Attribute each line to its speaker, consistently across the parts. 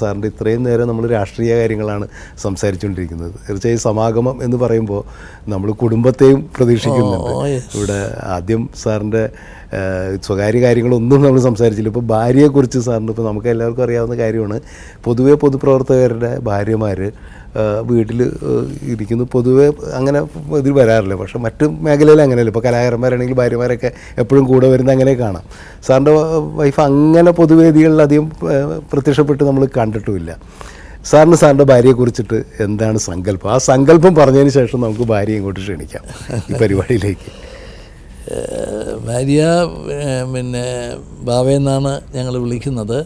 Speaker 1: സാറിന്റെ ഇത്രയും നേരം നമ്മൾ രാഷ്ട്രീയ കാര്യങ്ങളാണ് സംസാരിച്ചുകൊണ്ടിരിക്കുന്നത്. തീർച്ചയായും സമാഗമം എന്ന് പറയുമ്പോൾ നമ്മൾ കുടുംബത്തെയും പ്രതീക്ഷിക്കുന്നുണ്ട്. ഇവിടെ ആദ്യം സാറിന്റെ സ്വകാര്യ കാര്യങ്ങളൊന്നും നമ്മൾ സംസാരിച്ചില്ല. ഇപ്പോൾ ഭാര്യയെക്കുറിച്ച് സാറിന് ഇപ്പോൾ നമുക്ക് എല്ലാവർക്കും അറിയാവുന്ന കാര്യമാണ്. പൊതുവേ പൊതുപ്രവർത്തകരുടെ ഭാര്യമാർ വീട്ടിൽ ഇരിക്കുന്നു. പൊതുവേ അങ്ങനെ ഇതിൽ വരാറില്ല. പക്ഷെ മറ്റ് മേഖലയിൽ അങ്ങനെയല്ല. ഇപ്പോൾ കലാകാരന്മാരാണെങ്കിൽ ഭാര്യമാരൊക്കെ എപ്പോഴും കൂടെ വരുന്ന അങ്ങനെ കാണാം. സാറിന്റെ വൈഫ് അങ്ങനെ പൊതുവേദികളിൽ അധികം പ്രത്യക്ഷപ്പെട്ട് നമ്മൾ കണ്ടിട്ടുമില്ല. സാറിന് സാറിന്റെ ഭാര്യയെ കുറിച്ചിട്ട് എന്താണ് സങ്കല്പം? ആ സങ്കല്പം പറഞ്ഞതിന് ശേഷം നമുക്ക് ഭാര്യയെ ഇങ്ങോട്ട് ക്ഷണിക്കാം ഈ പരിപാടിയിലേക്ക്.
Speaker 2: ഭാര്യ പിന്നെ ബാവയെന്നാണ് ഞങ്ങൾ വിളിക്കുന്നത്.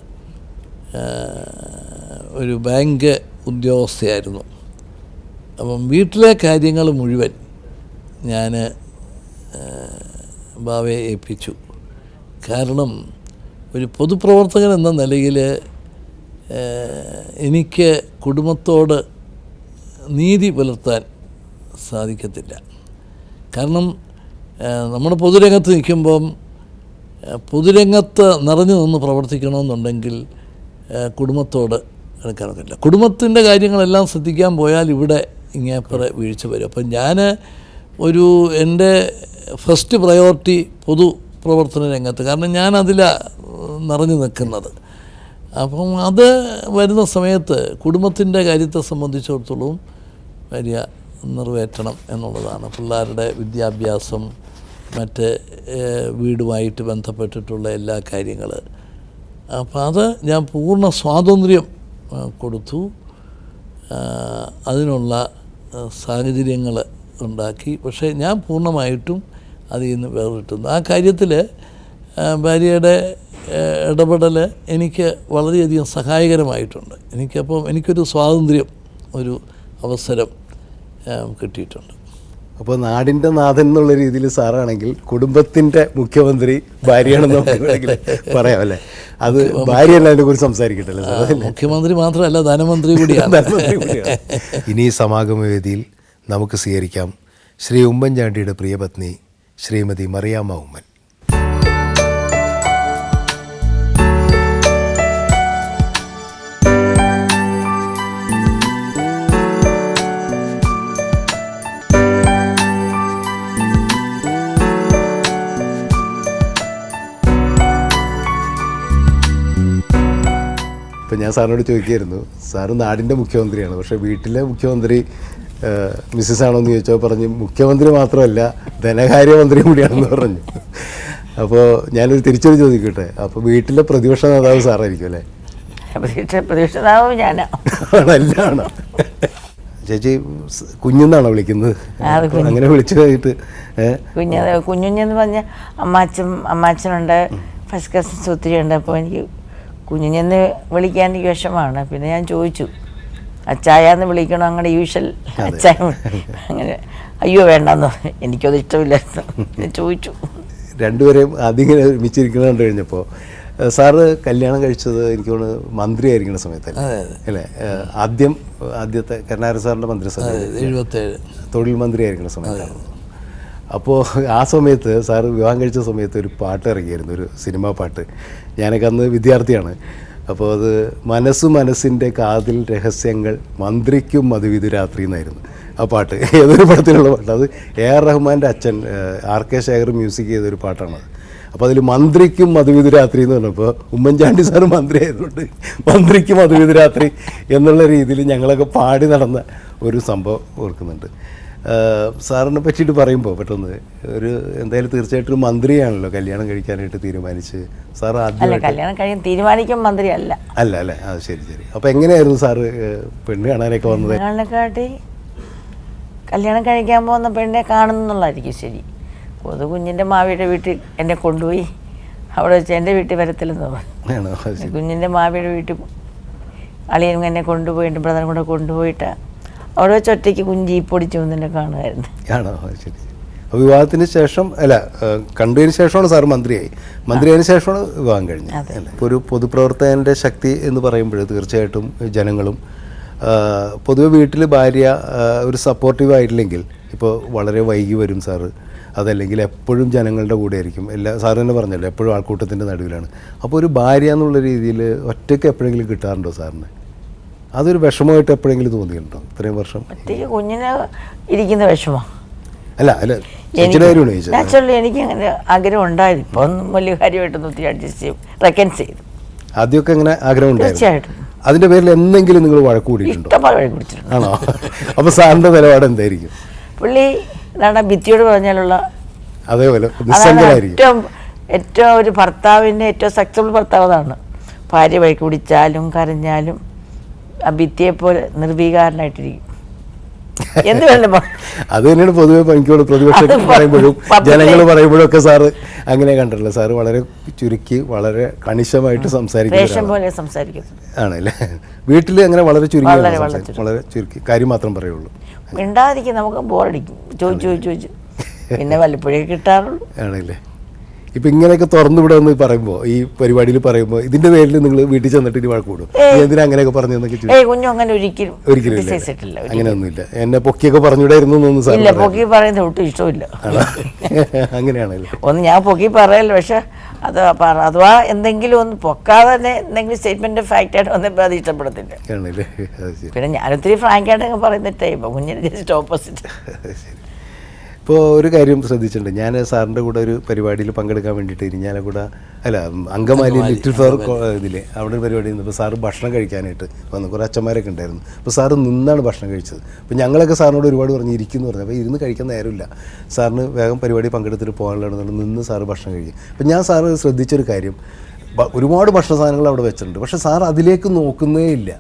Speaker 2: ഒരു ബാങ്ക് ഉദ്യോഗസ്ഥയായിരുന്നു. അപ്പം വീട്ടിലെ കാര്യങ്ങൾ മുഴുവൻ ഞാൻ ബാവയെ ഏൽപ്പിച്ചു. കാരണം ഒരു പൊതുപ്രവർത്തകൻ എന്ന നിലയിൽ എനിക്ക് കുടുംബത്തോട് നീതി പുലർത്താൻ സാധിക്കത്തില്ല. കാരണം ഏഹ്, നമ്മുടെ പൊതുരംഗത്ത് നിൽക്കുമ്പം പൊതുരംഗത്ത് നിറഞ്ഞു നിന്ന് പ്രവർത്തിക്കണമെന്നുണ്ടെങ്കിൽ കുടുംബത്തോട് എടുക്കാനൊക്കില്ല കുടുംബത്തിന്റെ കാര്യങ്ങളെല്ലാം ശ്രദ്ധിക്കാൻ പോയാൽ ഇവിടെ ഇങ്ങേപ്പുറ വീഴ്ച വരും. അപ്പം ഞാൻ ഒരു എന്റെ ഫസ്റ്റ് പ്രയോറിറ്റി പൊതു പ്രവർത്തന രംഗത്ത് കാരണം ഞാൻ അതിലാണ് നിറഞ്ഞു നിൽക്കുന്നത്. അപ്പം അത് വരുന്ന സമയത്ത് കുടുംബത്തിന്റെ കാര്യത്തെ സംബന്ധിച്ചിടത്തോളം വലിയ നിറവേറ്റണം എന്നുള്ളതാണ്. പിള്ളേരുടെ വിദ്യാഭ്യാസം മറ്റ് വീടുമായിട്ട് ബന്ധപ്പെട്ടിട്ടുള്ള എല്ലാ കാര്യങ്ങൾ അപ്പോൾ അത് ഞാൻ പൂർണ സ്വാതന്ത്ര്യം കൊടുത്തു. അതിനുള്ള സാഹചര്യങ്ങൾ ഉണ്ടാക്കി. പക്ഷേ ഞാൻ പൂർണമായിട്ടും അതിൽ നിന്ന് വേറിട്ടുന്നു ആ കാര്യത്തിൽ ഭാര്യയുടെ ഇടപെടൽ എനിക്ക് വളരെയധികം സഹായകരമായിട്ടുണ്ട്. എനിക്കപ്പം എനിക്കൊരു സ്വാതന്ത്ര്യം ഒരു അവസരം കിട്ടിയിട്ടുണ്ട്.
Speaker 1: അപ്പോൾ നാടിന്റെ നാഥൻ എന്നുള്ള രീതിയിൽ സാറാണെങ്കിൽ കുടുംബത്തിന്റെ മുഖ്യമന്ത്രി ഭാര്യയാണെന്ന് വേണമെങ്കിൽ പറയാം അല്ലേ? അത് ഭാര്യയല്ല അതിനെ കുറിച്ച് സംസാരിക്കട്ടല്ലേ സാർ
Speaker 2: മുഖ്യമന്ത്രി മാത്രമല്ല ധനമന്ത്രി കൂടിയാണ്.
Speaker 1: ധനമന്ത്രി കൂടിയാണ്. ഇനി ഈ സമാഗമ വേദിയിൽ നമുക്ക് സ്വീകരിക്കാം ശ്രീ ഉമ്മൻചാണ്ടിയുടെ പ്രിയപത്നി ശ്രീമതി മറിയാമ്മ ഉമ്മൻ. ഇപ്പം ഞാൻ സാറിനോട് ചോദിക്കുകയായിരുന്നു സാറ് നാടിന്റെ മുഖ്യമന്ത്രിയാണ്. പക്ഷേ വീട്ടിലെ മുഖ്യമന്ത്രി മിസ്സസ് ആണോ എന്ന് ചോദിച്ചാൽ പറഞ്ഞ് മുഖ്യമന്ത്രി മാത്രമല്ല ധനകാര്യമന്ത്രി കൂടിയാണെന്ന് പറഞ്ഞു. അപ്പോൾ ഞാനൊരു തിരിച്ചൊരു ചോദിക്കട്ടെ? അപ്പോൾ വീട്ടിലെ പ്രതിപക്ഷ നേതാവ് സാറായിരിക്കും അല്ലേ? ആണല്ലാണ് ചേച്ചി കുഞ്ഞെന്നാണോ വിളിക്കുന്നത്. അങ്ങനെ വിളിച്ചു കഴിഞ്ഞിട്ട് കുഞ്ഞു
Speaker 3: കുഞ്ഞ് കുഞ്ഞുഞ്ഞെന്ന് പറഞ്ഞ അമ്മാച്ചൻ അമ്മാച്ചനുണ്ട്. ഫസ്റ്റ് കസിൻസ് ഒത്തിരി ഉണ്ട്. അപ്പോൾ എനിക്ക് കുഞ്ഞുഞ്ഞെന്ന് വിളിക്കാൻ എനിക്ക് വിഷമമാണ്. പിന്നെ ഞാൻ ചോദിച്ചു അച്ചായെന്ന് വിളിക്കണം? അങ്ങനെ യൂഷ്വൽ അച്ചായ അങ്ങനെ അയ്യോ വേണ്ടെന്ന് എനിക്കത് ഇഷ്ടമില്ലായിരുന്നു. ഞാൻ ചോദിച്ചു.
Speaker 1: രണ്ടുപേരെയും ആദ്യം ഇങ്ങനെ ഒരുമിച്ചിരിക്കുന്നത് കണ്ടു കഴിഞ്ഞപ്പോൾ സാറ് കല്യാണം കഴിച്ചത് എനിക്ക് തോന്നുന്നു മന്ത്രിയായിരിക്കുന്ന സമയത്തല്ലേ? അല്ലേ? ആദ്യം ആദ്യത്തെ കരുണാകരൻ സാറിന്റെ മന്ത്രിസഭ
Speaker 2: എഴുപത്തേഴ്.
Speaker 1: തൊഴിൽ മന്ത്രിയായിരിക്കുന്ന സമയത്താണ്. അപ്പോൾ ആ സമയത്ത് സാറ് വിവാഹം കഴിച്ച സമയത്ത് ഒരു പാട്ട് ഇറങ്ങിയായിരുന്നു ഒരു സിനിമാ പാട്ട്. ഞാനൊക്കെ അന്ന് വിദ്യാർത്ഥിയാണ്. അപ്പോൾ അത് മനസ്സു മനസ്സിന്റെ കാതിൽ രഹസ്യങ്ങൾ മന്ത്രിക്കും മധുവിധു രാത്രി എന്നായിരുന്നു ആ പാട്ട്. ഏതൊരു പടത്തിലുള്ള പാട്ട്. അത് എ ആർ റഹ്മാന്റെ അച്ഛൻ ആർ കെ ശേഖർ മ്യൂസിക് ചെയ്തൊരു പാട്ടാണത് അപ്പോൾ അതിൽ മന്ത്രിക്കും മധുവിധു രാത്രി എന്ന് പറഞ്ഞപ്പോൾ ഉമ്മൻചാണ്ടി സാറ് മന്ത്രി ആയതുകൊണ്ട് മന്ത്രിക്കും മധുവിധു രാത്രി എന്നുള്ള രീതിയിൽ ഞങ്ങളൊക്കെ പാടി നടന്ന ഒരു സംഭവം ഓർക്കുന്നുണ്ട്. സാറിനെ പറ്റിയിട്ട് പറയുമ്പോൾ പെട്ടെന്ന് ഒരു എന്തായാലും തീർച്ചയായിട്ടും ഒരു മന്ത്രിയാണല്ലോ കല്യാണം കഴിക്കാനായിട്ട് തീരുമാനിച്ച്. സാർ ആദ്യം
Speaker 3: കല്യാണം കഴിയാൻ തീരുമാനിക്കും മന്ത്രി അല്ല
Speaker 1: അല്ല. അല്ലേ ആ ശരി ശരി. അപ്പോൾ എങ്ങനെയായിരുന്നു സാറ് പെണ്ണ് കാണാനൊക്കെ വന്നത്?
Speaker 3: കാട്ടി കല്യാണം കഴിക്കാൻ പോകുന്ന പെണ്ണെ കാണുന്നുള്ളതായിരിക്കും ശരി. കൊതു കുഞ്ഞിന്റെ മാവിയുടെ വീട്ടിൽ എന്നെ കൊണ്ടുപോയി അവിടെ വെച്ച് എന്റെ വീട്ടിൽ വരത്തില്ലെന്ന് പറഞ്ഞു കുഞ്ഞിന്റെ മാവിയുടെ വീട്ടിൽ അളിയൻ എന്നെ കൊണ്ടുപോയിട്ട് ബ്രദറും കൂടെ കൊണ്ടുപോയിട്ട് അവിടെ വെച്ച് ഒറ്റയ്ക്ക് കുഞ്ഞ് ജീപ്പൊടിച്ചു എന്നെ കാണുമായിരുന്നു.
Speaker 1: ആണോ? ശരി. വിവാഹത്തിന് ശേഷം അല്ല കണ്ടതിന് ശേഷമാണ് സാർ മന്ത്രിയായി. മന്ത്രിയായതിനു ശേഷമാണ് വിവാഹം കഴിഞ്ഞത്. ഇപ്പോൾ ഒരു പൊതുപ്രവർത്തകന്റെ ശക്തി എന്ന് പറയുമ്പോൾ തീർച്ചയായിട്ടും ജനങ്ങളും പൊതുവെ വീട്ടിൽ ഭാര്യ ഒരു സപ്പോർട്ടീവ് ആയിട്ടില്ലെങ്കിൽ ഇപ്പോൾ വളരെ വൈകി വരും സാറ്. അതല്ലെങ്കിൽ എപ്പോഴും ജനങ്ങളുടെ കൂടെ ആയിരിക്കും. എല്ലാ സാർ തന്നെ പറഞ്ഞല്ലോ എപ്പോഴും ആൾക്കൂട്ടത്തിന്റെ നടുവിലാണ്. അപ്പോൾ ഒരു ഭാര്യ എന്നുള്ള രീതിയിൽ ഒറ്റയ്ക്ക് എപ്പോഴെങ്കിലും കിട്ടാറുണ്ടോ സാറിന്? അതൊരു വിഷമമായിട്ട് എപ്പോഴെങ്കിലും തോന്നിയിട്ടുണ്ടോ? ഇത്രയും വർഷം?
Speaker 3: കുഞ്ഞിനെ കുഞ്ഞിന് ഇരിക്കുന്ന വിഷമം.
Speaker 1: അല്ല അല്ല
Speaker 3: നാച്ചുറലി എനിക്ക് അങ്ങനെ ആഗ്രഹം ഉണ്ടായിരുന്നു. ഒന്നും വലിയ കാര്യമായിട്ടൊന്നും ഒത്തിരി അഡ്ജസ്റ്റ് ചെയ്യും. റെക്കൻസ് ചെയ്തു.
Speaker 1: ആദ്യമൊക്കെ അങ്ങനെ ആഗ്രഹം ഉണ്ടായിരുന്നു. അതിന്റെ പേരിൽ എന്തെങ്കിലും നിങ്ങൾ വഴക്ക് കൂടിയിട്ടുണ്ടോ?
Speaker 3: ഇഷ്ടംപോലെ വഴി കുടിച്ചിട്ടുണ്ട്
Speaker 1: ആണോ? അപ്പൊ സാറിന്റെ നിലപാട് എന്തായിരിക്കും?
Speaker 3: പുള്ളി എന്താണ് ഭിത്തിയോട് പറഞ്ഞാലുള്ള
Speaker 1: അതേപോലെ
Speaker 3: ഏറ്റവും ഏറ്റവും ഒരു ഭർത്താവിന്റെ ഏറ്റവും സക്സസ്ഫുൾ ഭർത്താവ് അതാണ്. ഭാര്യ വഴി കുടിച്ചാലും കരഞ്ഞാലും ആ ഭിത്തിയെ പോലെ നിർവീകാരനായിട്ടിരിക്കും. എന്ത് വേണം
Speaker 1: അത് തന്നെയാണ് പൊതുവെ എനിക്കോട് പ്രതിപക്ഷം പറയുമ്പോഴും. ജനങ്ങൾ പറയുമ്പോഴും ഒക്കെ സാറ് അങ്ങനെ കണ്ടിട്ടില്ല. സാറ് വളരെ ചുരുക്കി വളരെ കണിശമായിട്ട്
Speaker 3: സംസാരിക്കും
Speaker 1: ആണല്ലേ? വീട്ടിൽ അങ്ങനെ വളരെ ചുരുക്കി.
Speaker 3: വളരെ
Speaker 1: ചുരുക്കി. കാര്യം മാത്രം പറയുള്ളൂ.
Speaker 3: മിണ്ടാതിരിക്കും നമുക്ക് ബോറടിക്കും ചോദിച്ചു ചോദിച്ചു ചോദിച്ചു. പിന്നെ വല്ലപ്പോഴേ കിട്ടാറുള്ളൂ.
Speaker 1: ആണല്ലേ? ഇപ്പൊ ഇങ്ങനെയൊക്കെ തുറന്നു വിടുമെന്ന് പറയുമ്പോൾ ഈ പരിപാടിയിൽ പറയുമ്പോൾ ഇതിന്റെ പേരിൽ നിങ്ങൾ വീട്ടിൽ ചെന്നിട്ട് ഇനി വഴക്ക് കൂടും. എന്തിനാ അങ്ങനെയൊക്കെ പറഞ്ഞു എന്നൊക്കെ
Speaker 3: ചോദിച്ചു കുഞ്ഞു അങ്ങനെ ഒരിക്കലും
Speaker 1: ഇല്ല. അങ്ങനെയൊന്നുമില്ല. എന്നെ പൊക്കിയൊക്കെ പറഞ്ഞുവിടായിരുന്നു എന്നൊന്നും സാർ
Speaker 3: ഇല്ല പൊക്കി പറയുന്നത് ഒട്ടും ഇഷ്ടമില്ല.
Speaker 1: അങ്ങനെയാണല്ലേ.
Speaker 3: ഒന്ന് ഞാൻ പൊക്കി പറയല്ലോ പക്ഷെ അത് പറ അഥവാ എന്തെങ്കിലും ഒന്ന് പൊക്കാതെ തന്നെ എന്തെങ്കിലും സ്റ്റേറ്റ്മെന്റ് ഫാക്റ്റ് ആയിട്ട് വന്നപ്പോൾ അത് ഇഷ്ടപ്പെടത്തില്ല.
Speaker 1: ആണല്ലേ. അത് ശരി.
Speaker 3: പിന്നെ ഞാനൊത്തിരി ഫ്രാങ്ക് ആയിട്ടൊക്കെ പറയുന്ന ടൈപ്പ് കുഞ്ഞിന് ജസ്റ്റ് ഓപ്പോസിറ്റ്
Speaker 1: ശരി. ഇപ്പോൾ ഒരു കാര്യം ശ്രദ്ധിച്ചിട്ടുണ്ട്. ഞാൻ സാറിന്റെ കൂടെ ഒരു പരിപാടിയിൽ പങ്കെടുക്കാൻ വേണ്ടിയിട്ട് ഇരിഞ്ഞാലക്കുട അല്ല അങ്കമാലി ലിറ്റിൽ ഫ്ലവർ ഇതിൽ അവിടെ ഒരു പരിപാടി ഇപ്പോൾ സാറ് ഭക്ഷണം കഴിക്കാനായിട്ട് വന്നു. കുറേ അച്ഛന്മാരൊക്കെ ഉണ്ടായിരുന്നു. അപ്പോൾ സാറ് നിന്നാണ് ഭക്ഷണം കഴിച്ചത്. അപ്പോൾ ഞങ്ങളൊക്കെ സാറിനോട് ഒരുപാട് പറഞ്ഞ് ഇരിക്കുന്നു പറഞ്ഞു. അപ്പോൾ ഇരുന്ന് കഴിക്കാൻ നേരമില്ല. സാറിന് വേഗം പരിപാടി പങ്കെടുത്തിട്ട് പോകാനുള്ളതാണ്. നിന്ന് സാറ് ഭക്ഷണം കഴിക്കും. അപ്പോൾ ഞാൻ സാറ് ശ്രദ്ധിച്ചൊരു കാര്യം. ഒരുപാട് ഭക്ഷണ സാധനങ്ങൾ അവിടെ വെച്ചിട്ടുണ്ട്. പക്ഷേ സാർ അതിലേക്ക് നോക്കുന്നേ ഇല്ല.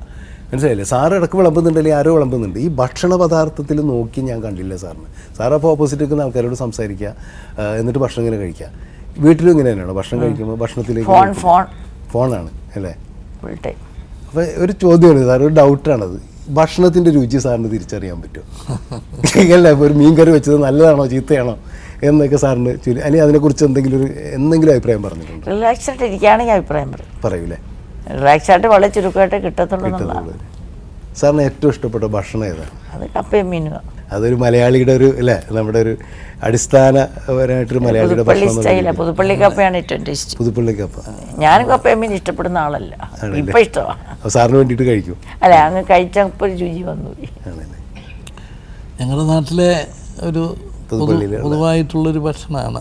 Speaker 1: മനസ്സിലായില്ലേ? സാറ് ഇടയ്ക്ക് വിളമ്പുന്നുണ്ട് അല്ലെങ്കിൽ ആരോ വിളമ്പുന്നുണ്ട്. ഈ ഭക്ഷണ പദാർത്ഥത്തിൽ നോക്കി ഞാൻ കണ്ടില്ല സാറിന്. സാർ അപ്പോൾ ഓപ്പോസിറ്റ് നിൽക്കുന്ന ആൾക്കാരോട് സംസാരിക്കുക എന്നിട്ട് ഭക്ഷണം ഇങ്ങനെ കഴിക്കുക. വീട്ടിലും ഇങ്ങനെ തന്നെയാണോ? ഭക്ഷണം കഴിക്കുമ്പോൾ ഭക്ഷണത്തിലേക്ക്
Speaker 3: ഫോൺ
Speaker 1: ഫോണാണ് അല്ലേ?
Speaker 3: ഫുൾ ടൈം
Speaker 1: അപ്പോൾ ഒരു ചോദ്യമാണ് സാർ ഒരു ഡൗട്ടാണത്. ഭക്ഷണത്തിന്റെ രുചി സാറിന് തിരിച്ചറിയാൻ പറ്റുമോ? അല്ല ഇപ്പോൾ ഒരു മീൻ കറി വെച്ചത് നല്ലതാണോ? ചീത്തയാണോ? എന്നൊക്കെ സാറിന് ചുരു അല്ലെങ്കിൽ അതിനെക്കുറിച്ച് എന്തെങ്കിലും ഒരു എന്തെങ്കിലും അഭിപ്രായം പറഞ്ഞിട്ടുണ്ട്?
Speaker 3: ഇരിക്കുകയാണെങ്കിൽ അഭിപ്രായം പറയും.
Speaker 1: പറയൂലേ?
Speaker 3: റിലാക്സ് ആയിട്ട് വളരെ ചുരുക്കമായിട്ട് കിട്ടത്തുള്ളൂ എന്നുള്ളതാണ്.
Speaker 1: സാറിന് ഏറ്റവും ഇഷ്ടപ്പെട്ട ഭക്ഷണം ഏതാണ്
Speaker 3: അത് കപ്പയും മീനും
Speaker 1: അതൊരു മലയാളിയുടെ ഒരു അല്ലേ? നമ്മുടെ ഒരു അടിസ്ഥാനപരമായിട്ടൊരു മലയാളിയുടെ
Speaker 3: പുതുപ്പള്ളി
Speaker 1: ഭക്ഷണം
Speaker 3: പുതുപ്പള്ളി കപ്പയാണ് ഏറ്റവും ടേസ്റ്റ്.
Speaker 1: പുതുപ്പള്ളി
Speaker 3: കപ്പ. ഞാൻ കപ്പയും മീൻ ഇഷ്ടപ്പെടുന്ന ആളല്ല. ഇപ്പം ഇഷ്ടമാണ്
Speaker 1: സാറിന് വേണ്ടിയിട്ട് കഴിക്കും.
Speaker 3: അല്ല അങ്ങ് കഴിച്ചപ്പോൾ ഒരു രുചി വന്നു
Speaker 2: ഞങ്ങളുടെ നാട്ടിലെ ഒരു പൊതുവായിട്ടുള്ളൊരു ഭക്ഷണമാണ്.